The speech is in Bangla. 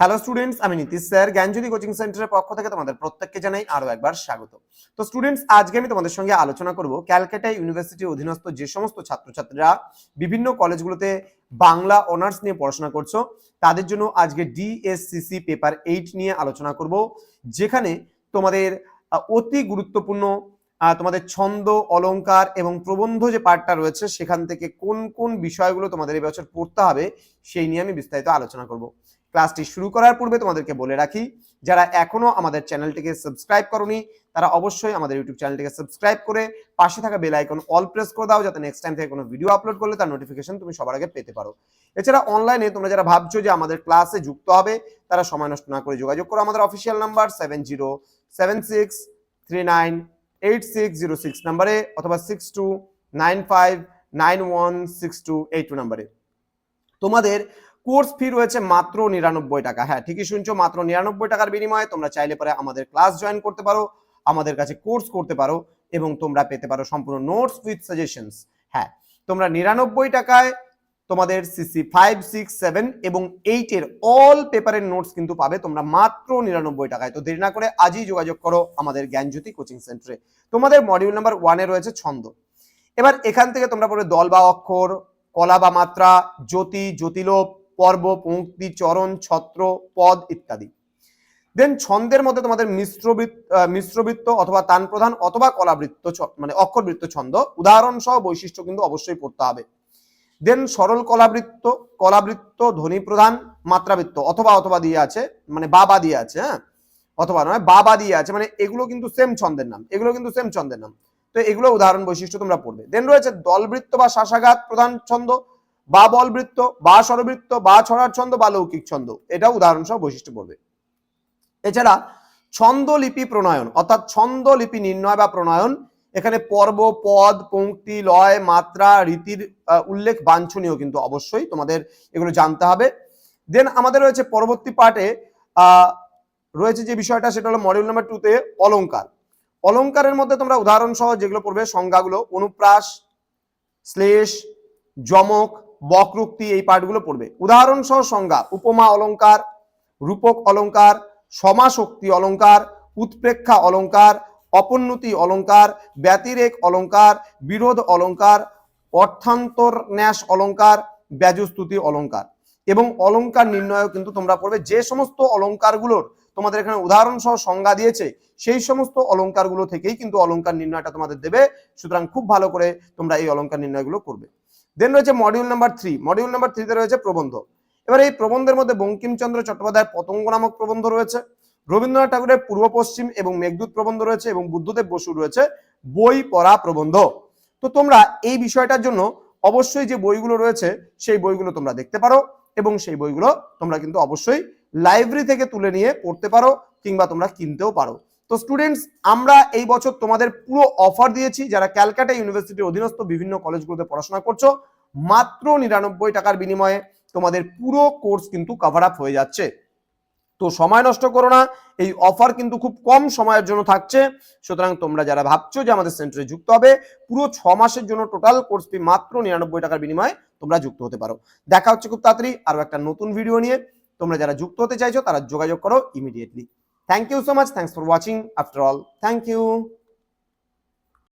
হ্যালো স্টুডেন্টস আমি নীতিশ স্যার জ্ঞানজ্যোতি কোচিং সেন্টারের পক্ষ থেকে তোমাদের প্রত্যেককে জানাই আরও একবার স্বাগত। তো স্টুডেন্টস আজকে আমি তোমাদের সঙ্গে আলোচনা করব ক্যালকাটা ইউনিভার্সিটির অধীনস্থ যে সমস্ত ছাত্রছাত্রীরা বিভিন্ন কলেজগুলোতে বাংলা অনার্স নিয়ে পড়াশোনা করছ, তাদের জন্য আজকে ডিএসসিসি পেপার এইট নিয়ে আলোচনা করব, যেখানে তোমাদের অতি গুরুত্বপূর্ণ তোমাদের ছন্দ, অলংকার এবং প্রবন্ধ যে পার্টটা রয়েছে, সেখান থেকে কোন কোন বিষয়গুলো তোমাদের এবছর পড়তে হবে, সেই নিয়ে আমি বিস্তারিত আলোচনা করব। ক্লাসটি শুরু করার পূর্বে তোমাদেরকে বলে রাখি, যারা এখনও আমাদের চ্যানেলটিকে সাবস্ক্রাইব করনি, তারা অবশ্যই আমাদের ইউটিউব চ্যানেলটিকে সাবস্ক্রাইব করে পাশে থাকা বেল আইকন অল প্রেস করে দাও, যাতে নেক্সট টাইম থেকে কোনো ভিডিও আপলোড করলে তার নোটিফিকেশন তুমি সবার আগে পেতে পারো। এছাড়া অনলাইনে তোমরা যারা ভাবছ যে আমাদের ক্লাসে যুক্ত হবে, তারা সময় নষ্ট না করে যোগাযোগ করো। আমাদের official number seven zero seven six three nine eight six zero six নাম্বারে অথবা six two nine five nine one six two eight two নাম্বারে। তোমাদের কোর্স ফি রয়েছে মাত্র নিরানব্বই টাকা। হ্যাঁ ঠিকই শুনছো, মাত্র নিরানব্বই টাকার বিনিময়ে তোমরা চাইলে পরে আমাদের ক্লাস জয়েন করতে পারো, আমাদের কাছে কোর্স করতে পারো এবং তোমরা পেতে পারো সম্পূর্ণ নোটস উইথ সাজেশনস। হ্যাঁ তোমরা নিরানব্বই টাকায় তোমাদের সিসি ফাইভ সিক্স সেভেন এবং এইটের অল পেপারের নোটস কিন্তু পাবে তোমরা মাত্র নিরানব্বই টাকায়। তো দেরি না করে আজই যোগাযোগ করো আমাদের জ্ঞানজ্যোতি কোচিং সেন্টারে। তোমাদের মডিউল নাম্বার ওয়ানে রয়েছে ছন্দ। এবার এখান থেকে তোমরা পড়বে দল বা অক্ষর, কলা বা মাত্রা, জ্যোতি, জ্যোতিলোপ পর্ব, পঙ্ক্তি, চরণ, ছত্র, পদ ইত্যাদি। দেন ছন্দের মধ্যে তোমাদের মিশ্রবৃত্ত মিশ্রবৃত্ত অথবা তান প্রধান অথবা কলাবৃত্ত মানে অক্ষরবৃত্ত ছন্দ উদাহরণ সহ বৈশিষ্ট্য কিন্তু অবশ্যই পড়তে হবে। দেন সরল কলাবৃত্ত কলাবৃত্ত ধ্বনি প্রধান মাত্রাবৃত্ত, অথবা অথবা দিয়ে আছে মানে বাবা দিয়ে আছে হ্যাঁ? অথবা নয়, বাবা দিয়ে আছে মানে এগুলো কিন্তু সেম ছন্দের নাম, এগুলো কিন্তু সেম ছন্দের নাম। তো এগুলো উদাহরণ বৈশিষ্ট্য তোমরা পড়বে। দেন রয়েছে দলবৃত্ত বা শাসাঘাত প্রধান ছন্দ বা বলবৃত্ত, বা স্বরবৃত্ত, বা ছড়ার ছন্দ, বা লৌকিক ছন্দ। এটা উদাহরণ সহ বৈশিষ্ট্য পড়বে। এছাড়া ছন্দলিপি প্রণয়ন, অর্থাৎ ছন্দলিপি নির্ণয় বা প্রণয়ন, এখানে পর্ব, পদ পংক্তি লয়, মাত্রা, রীতির উল্লেখ, বাঞ্ছনীয় কিন্তু অবশ্যই তোমাদের এগুলো জানতে হবে। দেন আমাদের রয়েছে পরবর্তী পার্টে রয়েছে যে বিষয়টা, সেটা হলো মডিউল নাম্বার টুতে অলঙ্কার। অলঙ্কারের মধ্যে তোমরা উদাহরণ সহ যেগুলো পড়বে, সংজ্ঞাগুলো, অনুপ্রাস, শ্লেষ, যমক বক্রোক্তি এই পাঠগুলো পড়বে। উদাহরণ সহ সংজ্ঞা, উপমা অলঙ্কার রূপক অলংকার সমাশক্তি অলঙ্কার উৎপ্রেক্ষা অলঙ্কার অপোন্নতি অলঙ্কার ব্যতিরেক অলঙ্কার বিরোধ অলঙ্কার অর্থান্তর ন্যাস অলংকার, ব্যাজস্তুতি অলঙ্কার এবং অলঙ্কার নির্ণয় কিন্তু তোমরা পড়বে। যে সমস্ত অলংকারগুলোর তোমাদের এখানে উদাহরণ সহ সংজ্ঞা দিয়েছে, সেই সমস্ত অলংকারগুলো থেকেই কিন্তু অলংকার নির্ণয়টা তোমাদের দেবে। সুতরাং খুব ভালো করে তোমরা এই অলংকার নির্ণয়গুলো করবে। দেন রয়েছে module number three module number থ্রিতে রয়েছে প্রবন্ধ। এবার এই প্রবন্ধের মধ্যে বঙ্কিমচন্দ্র চট্টোপাধ্যায়ের পতঙ্গ নামক প্রবন্ধ রয়েছে, রবীন্দ্রনাথ ঠাকুরের পূর্ব পশ্চিম এবং মেঘদূত প্রবন্ধ রয়েছে এবং বুদ্ধদেব বসু রয়েছে বই পড়া প্রবন্ধ। তো তোমরা এই বিষয়টার জন্য অবশ্যই যে বইগুলো রয়েছে, সেই বইগুলো তোমরা দেখতে পারো এবং সেই বইগুলো তোমরা কিন্তু অবশ্যই লাইব্রেরি থেকে তুলে নিয়ে পড়তে পারো কিংবা তোমরা কিনতেও পারো। তো স্টুডেন্টস আমরা এই বছর তোমাদের পুরো অফার দিয়েছি, যারা ক্যালকাটা ইউনিভার্সিটির অধীনস্থ বিভিন্ন কলেজগুলোতে পড়াশোনা করছ, মাত্র নিরানব্বই টাকার বিনিময়ে তোমাদের পুরো কোর্স কিন্তু কভার আপ হয়ে যাচ্ছে। তো সময় নষ্ট করো না, এই অফার কিন্তু খুব কম সময়ের জন্য থাকছে। সুতরাং তোমরা যারা ভাবছ যে আমাদের সেন্টারে যুক্ত হবে, পুরো ছ মাসের জন্য টোটাল কোর্স ফি মাত্র নিরানব্বই টাকার বিনিময়ে তোমরা যুক্ত হতে পারো। দেখা হচ্ছে খুব তাড়াতাড়ি আরও একটা নতুন ভিডিও নিয়ে। তোমরা যারা যুক্ত হতে চাইছো, তারা যোগাযোগ করো immediately thank you so much thanks for watching after all thank you